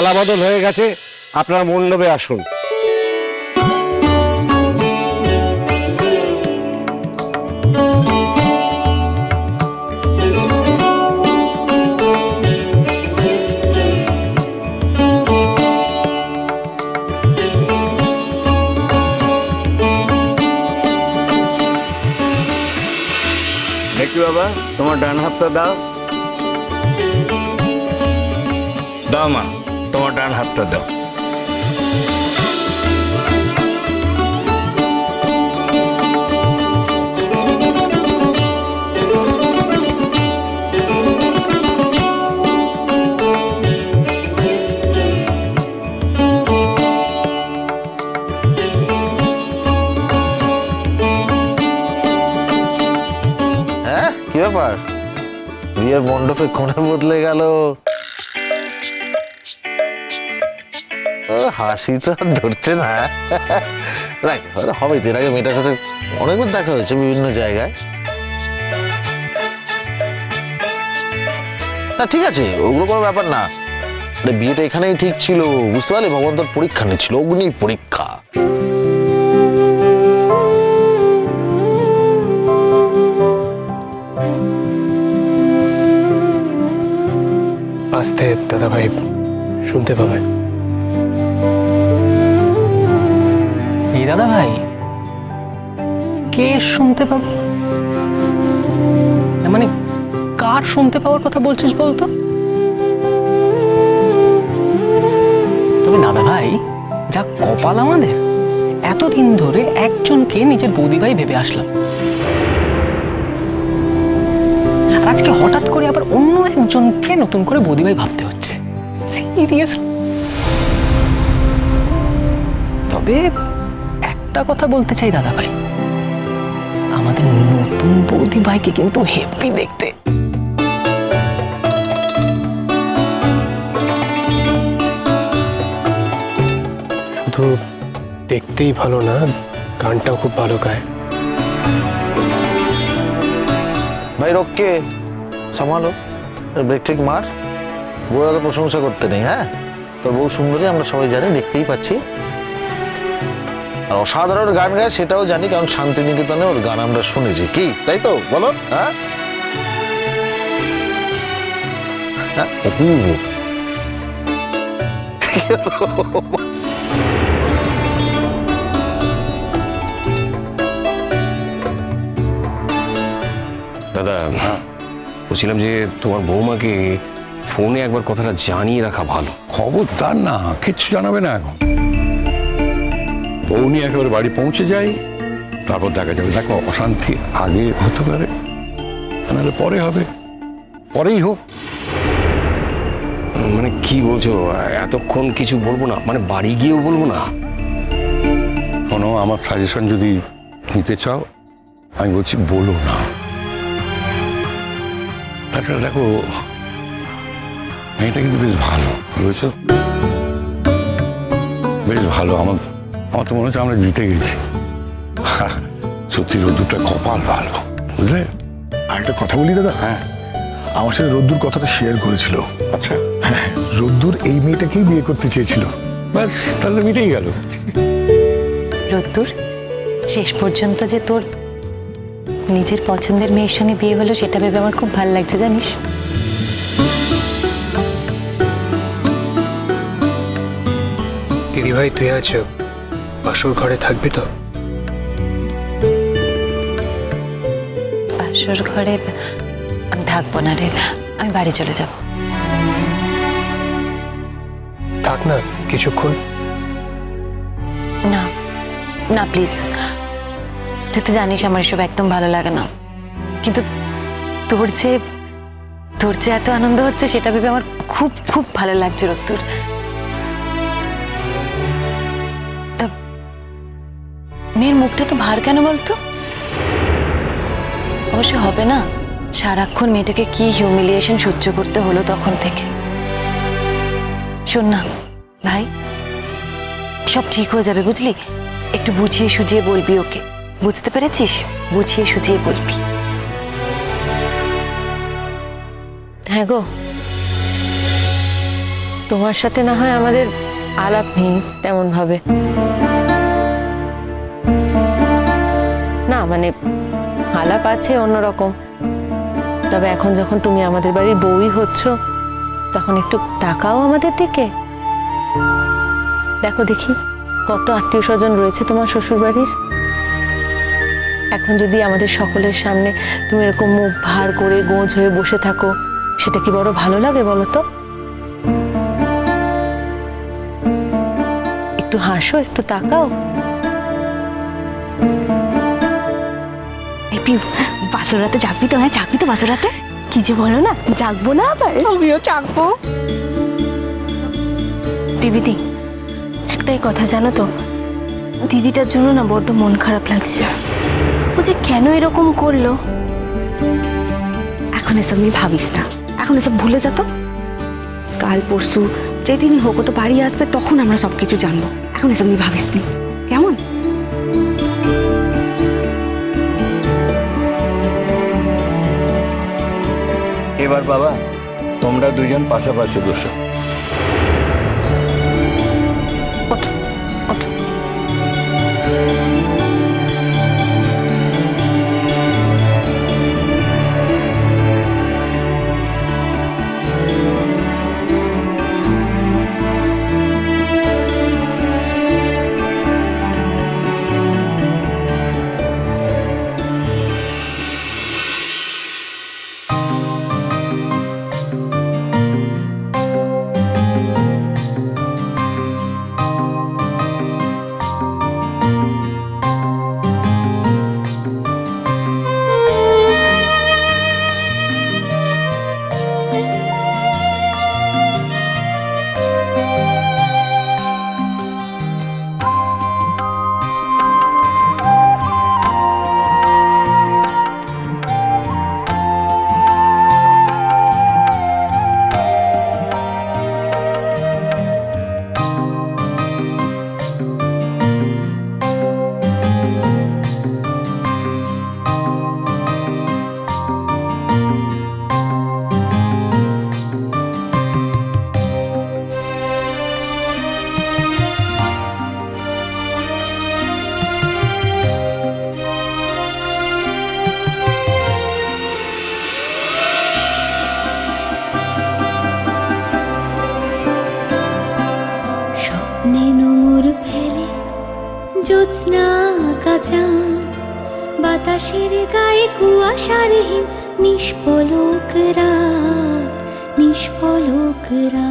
পালা বদল হয়ে গেছে আপনারা মণ্ডপে আসুন। দেখি বাবা তোমার ডান হাতটা দাও। দাও মা। তোমার ডান হাতটা দাও। হাসি তো আর ধরছে না। দেখ আরে হবে, এর আগে মেয়েটার সাথে অনেকবার দেখা হয়েছে বিভিন্ন জায়গায়। না, ঠিক আছে, ওগুলো কোনো ব্যাপার না। বিয়েটা এখানেই ঠিক ছিল। বুঝতে পারলি? ভগবান তোর পরীক্ষা নিচ্ছিল, অগ্নি পরীক্ষা। আসতে দাদা ভাই শুনতে পাবে দাদা ভাই কে শুনতে পাবে? মানে কার শুনতে পাওয়ার কথা বলছিস বলতো? তবে দাদা ভাই যা কপাল আমাদের, এতদিন ধরে একজনকে নিজের বৌদি ভাই ভেবে আসলাম আজকে হঠাৎ করে আবার অন্য একজনকে নতুন করে বৌদি ভাই ভাবতে হচ্ছে। সিরিয়াস? তবে একটা কথা বলতে চাই দাদা ভাই আমাদের নতুন বৌদি ভাইকে কিন্তু হেপি দেখতে। শুধু দেখতেই ভালো না গানটাও খুব ভালো গায়। ভাই রক্ষে সামালো। ব্রেক ঠিক মার। বউরা তো প্রশংসা করতে নেই হ্যাঁ? তোর বউ সুন্দরী আমরা সবাই জানি দেখতেই পাচ্ছি। আর অসাধারণ গান গায় সেটাও জানি কারণ শান্তিনিকেতনে ওর গান আমরা শুনেছি। কি? তাই তো? বলো। হ্যাঁ? হ্যাঁ অপূর্ব। দাদা বলছিলাম যে তোমার বৌমাকে ফোনে একবার কথাটা জানিয়ে রাখা ভালো। খবরদার না কিচ্ছু জানাবে না এখন। বউ নিয়ে একেবারে বাড়ি পৌঁছে যায় তারপর দেখা যাবে দেখো অশান্তি আগে হতে পারে নাহলে পরে হবে পরেই হোক। মানে কি বলছো এতক্ষণ কিছু বলব না মানে বাড়ি গিয়েও বলব না? শোনো আমার সাজেশন যদি নিতে চাও আমি বলছি বলো না। তাছাড়া দেখো মেয়েটা কিন্তু বেশ ভালো বুঝেছ? বেশ ভালো আমার আমার তো মনে হচ্ছে আমরা জিতে গেছি। সত্যি রোদ্দুরটা কপাল ভালো বুঝলে? আর একটা কথা বলি দাদা? হ্যাঁ। আমার সাথে রোদ্দুর কথাটা শেয়ার করেছিল। আচ্ছা। হ্যাঁ রোদ্দুর এই মেয়েটাকেই বিয়ে করতে চেয়েছিল। ব্যাস তাহলে মিটেই গেল। রোদ্দুর শেষ পর্যন্ত যে তোর নিজের পছন্দের মেয়ের সঙ্গে বিয়ে হলো সেটা ভেবে আমার খুব ভালো লাগছে জানিস? দিদি ভাই তুই আজ বাসর ঘরে থাকবি তো? বাসর ঘরে আমি থাকব না রে। আমি বাড়ি চলে যাব। থাক না কিছুক্ষণ। না না প্লিজ তুই তো জানিস আমার এসব একদম ভালো লাগে না। কিন্তু তোর যে তোর যে এত আনন্দ হচ্ছে সেটা ভেবে আমার খুব খুব ভালো লাগছে রত্তুর মুখটা তো ভার কেন বলতো? অবশ্য হবে না। সারাক্ষণ মেয়েটাকে কি হিউমিলিয়েশন সহ্য করতে হলো তখন থেকে। শোন না, ভাই, সব ঠিক হয়ে যাবে, বুঝলি? একটু বুঝিয়ে সুঝিয়ে বলবি ওকে। বুঝতে পেরেছিস? বুঝিয়ে সুঝিয়ে বলবি। হ্যাঁ গো। তোমার সাথে না হয় আমাদের আলাপ নেই তেমন ভাবে মানে আলাপ আছে অন্যরকম। তবে এখন যখন তুমি আমাদের বাড়ির বউই হচ্ছ, তখন একটু টাকাও আমাদের দিকে। দেখো দেখি, কত আত্মীয় স্বজন রয়েছে তোমার শ্বশুর বাড়ির এখন যদি আমাদের সকলের সামনে তুমি এরকম মুখ ভার করে গোঁজ হয়ে বসে থাকো, সেটা কি বড় ভালো লাগে বলো তো? একটু হাসো, একটু তাকাও। পিউ বাসর রাতে জাগবি তো হ্যাঁ জাগবি তো বাসর রাতে কি যে বলো না জাগবো না আবার? আমিও জাগবো। দিদি একটাই কথা জানো তো দিদিটার জন্য না বড্ড মন খারাপ লাগছে। ও যে কেন এরকম করল? এখন এসব নিয়ে ভাবিস না। এখন এসব ভুলে যা তো। কাল পরশু যেদিনই হোক তো বাড়ি আসবে তখন আমরা সব কিছু জানব। এখন এসব নিয়ে ভাবিস নি। এবার বাবা তোমরা দুজন পাশাপাশি বসো। निष्पलोकरात् निष्पलोकरात्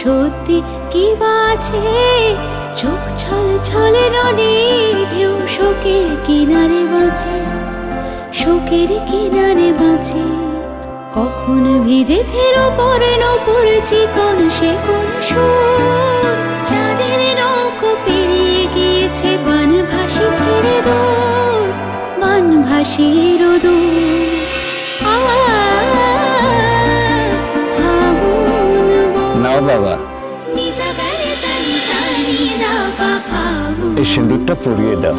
সত্যি কি বাছে চোখ ছল ছলে নদীর ঢেউ শোকের কিনারে বাঁচে, শোকের কিনারে বাঁচে। কখন ভিজেছে ওপর নপুর চিকন, সে কোন সুর? চাঁদের নৌকো পেরিয়ে গিয়েছে বান ভাসি ছেড়ে দো বান ভাসি রোদো বাবা। এই সিঁদুরটা পরিয়ে দাও।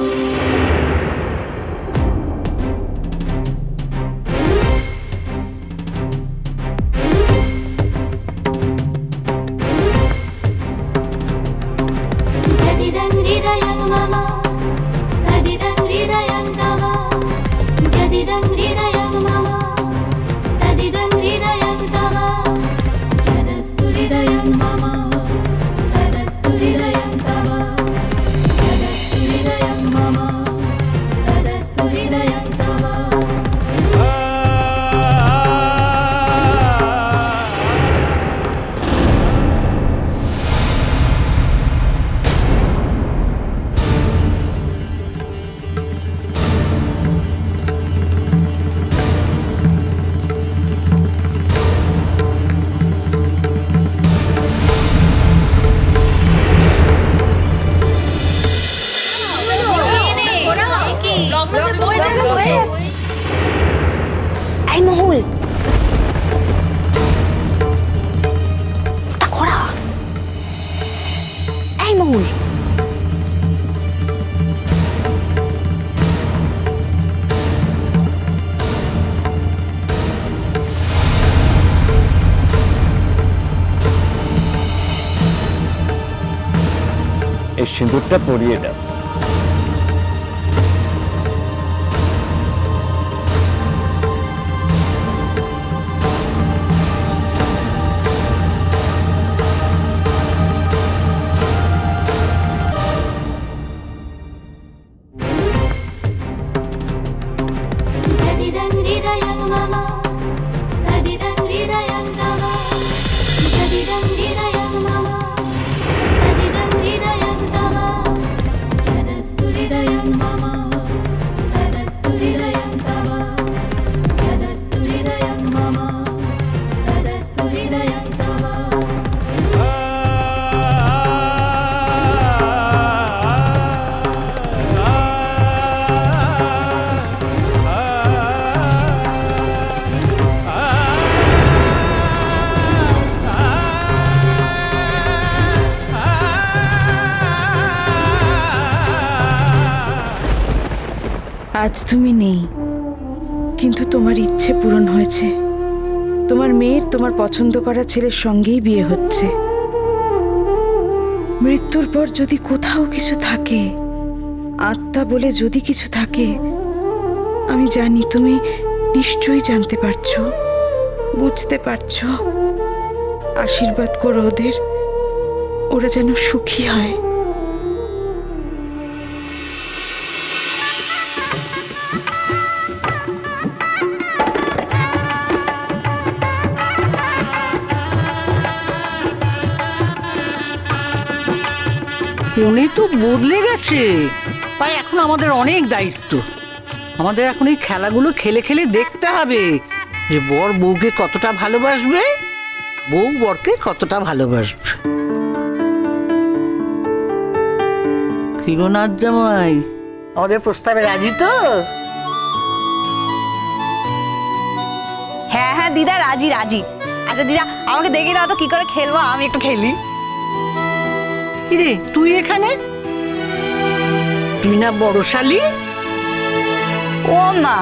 সিঁদুরটা পরিয়ে দাও। তুমি নেই। কিন্তু তোমার ইচ্ছে পূরণ হয়েছে। তোমার মেয়ের, তোমার পছন্দ করা ছেলের সঙ্গেই বিয়ে হচ্ছে। মৃত্যুর পর যদি কোথাও কিছু থাকে, আত্মা বলে যদি কিছু থাকে, আমি জানি তুমি নিশ্চয়ই জানতে পারছ, বুঝতে পারছ। আশীর্বাদ করো ওদের। ওরা যেন সুখী হয়। উনি তো বদলে গেছে। তাই এখন আমাদের অনেক দায়িত্ব। আমাদের এখন এই খেলাগুলো খেলে খেলে দেখতে হবে যে বর বউকে কতটা ভালোবাসবে, বউ বরকে কতটা ভালোবাসবে। কি গো নাথ জামাই, আমাদের প্রস্তাবে রাজি তো? হ্যাঁ হ্যাঁ দিদা, রাজি রাজি। আচ্ছা দিদা, আমাকে দেখে দাও তো কি করে খেলব, আমি একটু খেলি। কিরে, তুই এখানে? তুই না বড় শালি? ও মা,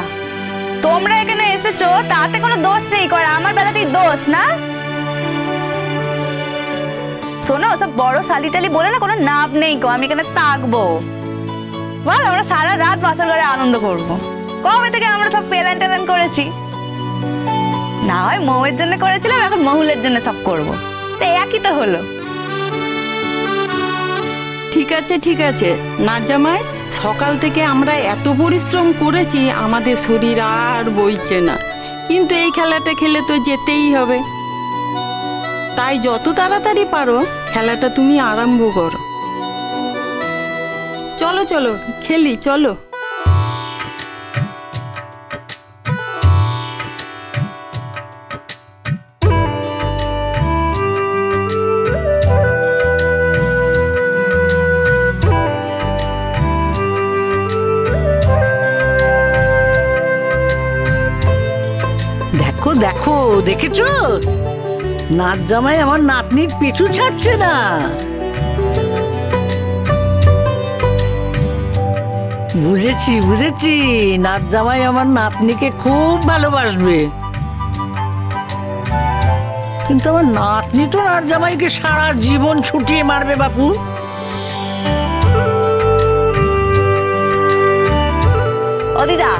তোমরা এখানে এসেছ, তাতে কোনো দোষ নেই করে আমার বেলাতেই দোষ, না? শোনো, সব বড় শালিটালি বলে না, কোনো নাপ নেই গো আমি এখানে থাকব। বল, আমরা সারা রাত বাসার ঘরে আনন্দ করব। কবে থেকে আমরা সব পেলান টেলান করেছি? না হয় মৌয়ের জন্য করেছিলাম, এখন মহুলের জন্য সব করব। তো একই তো হলো। ঠিক আছে ঠিক আছে। না জামাই, সকাল থেকে আমরা এত পরিশ্রম করেছি, আমাদের শরীর আর বইছে না। কিন্তু এই খেলাটা খেলে তো যেতেই হবে। তাই যত তাড়াতাড়ি পারো, খেলাটা তুমি আরম্ভ করো। চলো চলো, খেলি, চলো। দেখেছ? নাচ জামাই আমার নাতনির পিছু ছাড়ছে না। বুঝেছি বুঝেছি। নাচ জামাই আমার নাতনিকে খুব ভালোবাসবে। কিন্তু আমার নাতনি তো নাচ জামাইকে সারা জীবন ছুটিয়ে মারবে, বাপু। ও দিদা,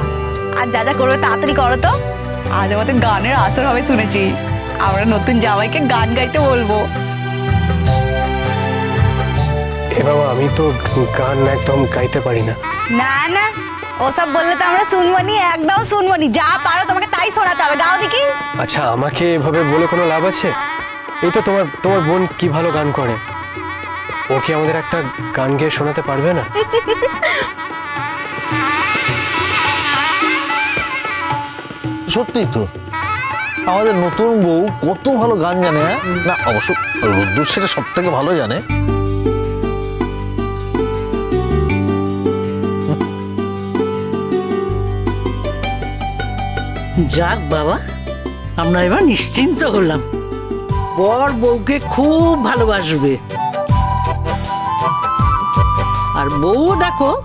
আর যা যা করবে তাড়াতাড়ি করো তো। আজ আমাদের গানের আসর হবে শুনেছি। আমরা নতুন জামাইকে গান গাইতে বলব। এ বাবা আমি তো গান একদম গাইতে পারি না। না না ওসব বললে তো আমরা শুনব নি একদম শুনব নি যা পারো তোমাকে তাই শোনাতে হবে। গাও দেখি। আচ্ছা আমাকে এভাবে বলে কোনো লাভ আছে? এই তো তোমার তোমার বোন কি ভালো গান করে। ও কি আমাদের একটা গান গেয়ে শোনাতে পারবে না? সত্যিই তো। আমাদের নতুন বউ কত ভালো গান জানে হ্যাঁ? না, অবশ্য রোদ্দুর সেটা সব থেকে ভালো জানে। যাক বাবা, আমরা এবার নিশ্চিন্ত হলাম। বর বউকে খুব ভালোবাসবে। আর বউ দেখো,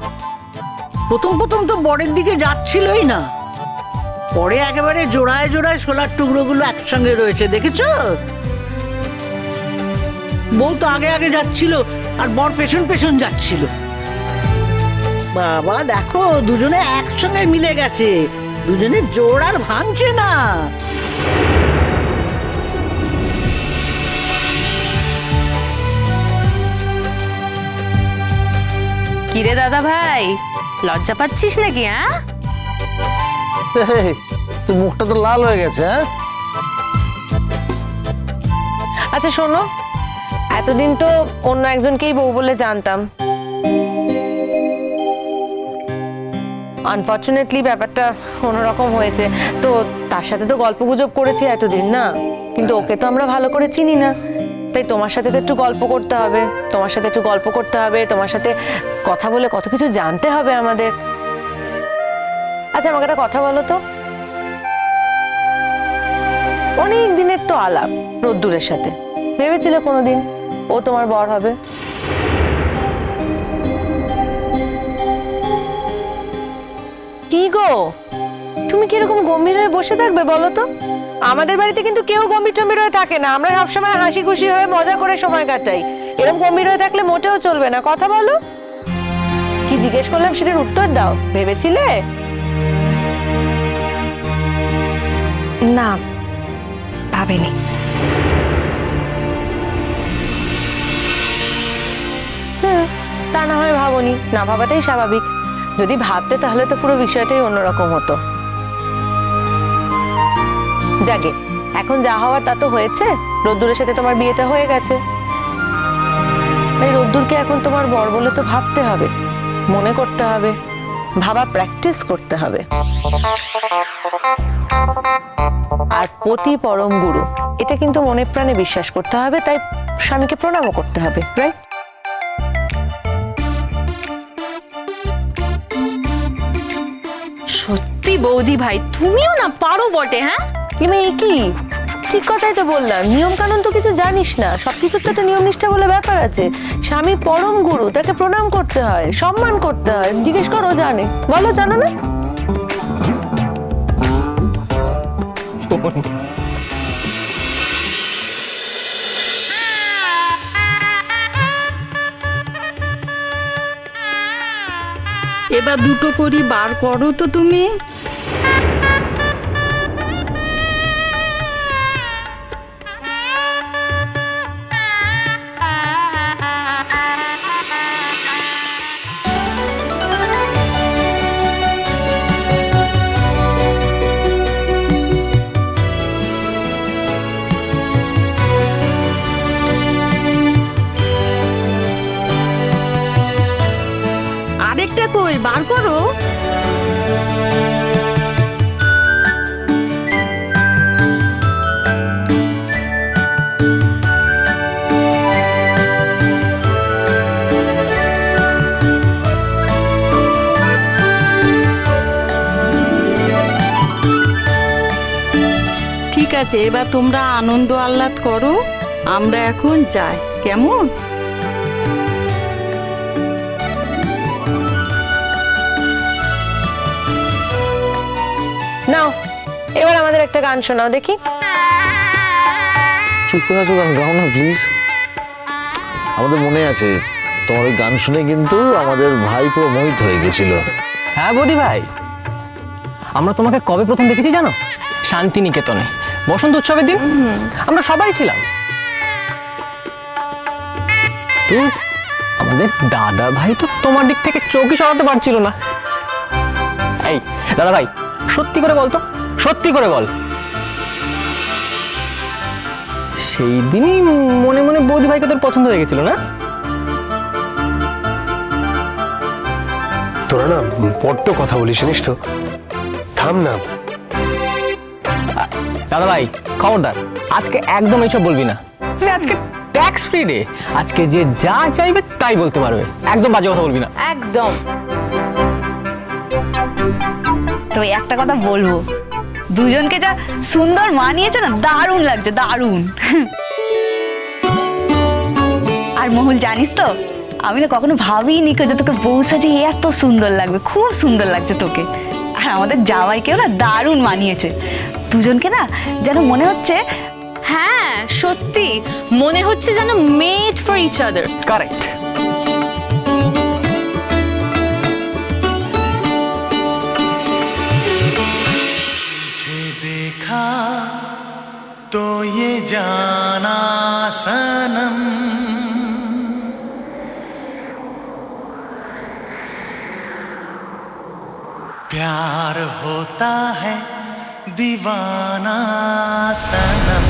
প্রথম প্রথম তো বরের দিকে যাচ্ছিলই না। পরে একেবারে জোড়ায় জোড়ায় সোলার টুকরোগুলো একসঙ্গে রয়েছে, দেখেছ? বউ তো আগে আগে যাচ্ছিল আর বর পেছন পেছন যাচ্ছিল। বাবা, দেখো, দুজনে একসঙ্গে মিলে গেছে। দুজনে জোর আর ভাঙছে না। কিরে দাদা ভাই, লজ্জা পাচ্ছিস নাকি হ্যাঁ? তোর মুখটা তো লাল হয়ে গেছে হ্যাঁ? আচ্ছা শোনো। এতদিন তো অন্য একজনকেই বউ বলে জানতাম। আনফর্চুনেটলি ব্যাপারটা অন্যরকম হয়েছে। তো তার সাথে তো গল্প গুজব করেছি এতদিন, না? কিন্তু ওকে তো আমরা ভালো করে চিনি না। তাই তোমার সাথে তো একটু গল্প করতে হবে। তোমার সাথে একটু গল্প করতে হবে। তোমার সাথে কথা বলে কত কিছু জানতে হবে আমাদের। আচ্ছা আমাকে একটা কথা বলো তো। অনেক দিনের তো আলাপ রোদ্দুরের সাথে। ভেবেছিলে কোনোদিন ও তোমার বর হবে? কি গো? তুমি কীরকম গম্ভীর হয়ে বসে থাকবে বলো তো? আমাদের বাড়িতে কিন্তু কেউ গম্ভীর টম্ভীর হয়ে থাকে না। আমরা সবসময় হাসি খুশি হয়ে মজা করে সময় কাটাই। এরকম গম্ভীর হয়ে থাকলে মোটেও চলবে না। কথা বলো। কি জিজ্ঞেস করলাম সেটার উত্তর দাও। ভেবেছিলে? না, ভাবেনি। তা না হয় ভাবনি। না ভাবাটাই স্বাভাবিক। যদি ভাবতে তাহলে তো পুরো বিষয়টাই অন্যরকম হতো। যাকে এখন যা হওয়ার তা তো হয়েছে। রোদ্দুরের সাথে তোমার বিয়েটা হয়ে গেছে। এই রোদ্দুরকে এখন তোমার বর বলে তো ভাবতে হবে। মনে করতে হবে। ভাবা প্র্যাকটিস করতে হবে। আর পতি পরম গুরু। এটা কিন্তু মনে প্রাণে বিশ্বাস করতে হবে তাই স্বামীকে প্রণামও করতে হবে রাইট সত্যি বৌদি ভাই তুমিও না পারো বটে হ্যাঁ? এমে কি? ঠিক কথাই তো বললাম নিয়ম কানুন তো কিছু জানিস না সবকিছুর তো একটা নিয়ম নিষ্ঠা বলে ব্যাপার আছে। স্বামী পরম গুরু তাকে প্রণাম করতে হয় সম্মান করতে হয় জিজ্ঞেস করো জানে। বলো জানো না? এবার দুটো করি বার করো তো তুমি। আরেকটা কই? বার করো। ঠিক আছে, এবার তোমরা আনন্দ আহ্লাদ করো। আমরা এখন যাই। কেমন? নাও এবার আমাদের একটা গান শোনাও দেখি। চুপ করে আছো গান গাও না প্লিজ আমাদের মনে আছে তোমার ওই গান শুনে কিন্তু আমাদের ভাই পুরো মোহিত হয়ে গেছিল। হ্যাঁ বৌদি ভাই। আমরা তোমাকে কবে প্রথম দেখেছি জানো? শান্তিনিকেতনে। বসন্ত উৎসবের দিন? আমরা সবাই ছিলাম। তো আমাদের দাদা ভাই তো তোমার দিক থেকে চোখই সরাতে পারছিল না। এই দাদা ভাই সত্যি করে বল তো সত্যি করে বল। সেই দিনই মনে মনে বৌদি ভাইকে তোর পছন্দ হয়ে গেছিল না? তোরা না বড্ড কথা বলিস জানিস তো? থাম না। দাদা ভাই খবরদার আজকে একদম এইসব বলবি না। মানে আজকে ট্যাক্স ফ্রি ডে আজকে যে যা চাইবে তাই বলতে পারবে। একদম বাজে কথা বলবি না। একদম। তো একটা কথা বলব দুজনকে যা সুন্দর মানিয়েছে না দারুণ লাগছে দারুণ। আর মহুল জানিস তো আমি না কখনো ভাবিনি কো যে তোকে বউ সাজে এত সুন্দর লাগবে খুব সুন্দর লাগছে তোকে। আর আমাদের জামাইকেও না দারুণ মানিয়েছে। দুজনকে না যেন মনে হচ্ছে হ্যাঁ সত্যি মনে হচ্ছে যেন made for each other correct ध्यानासनम् प्यार होता है दीवाना सनम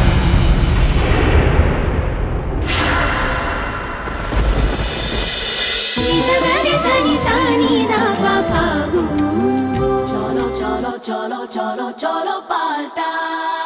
चलो चलो चलो चलो चलो पाल्टा।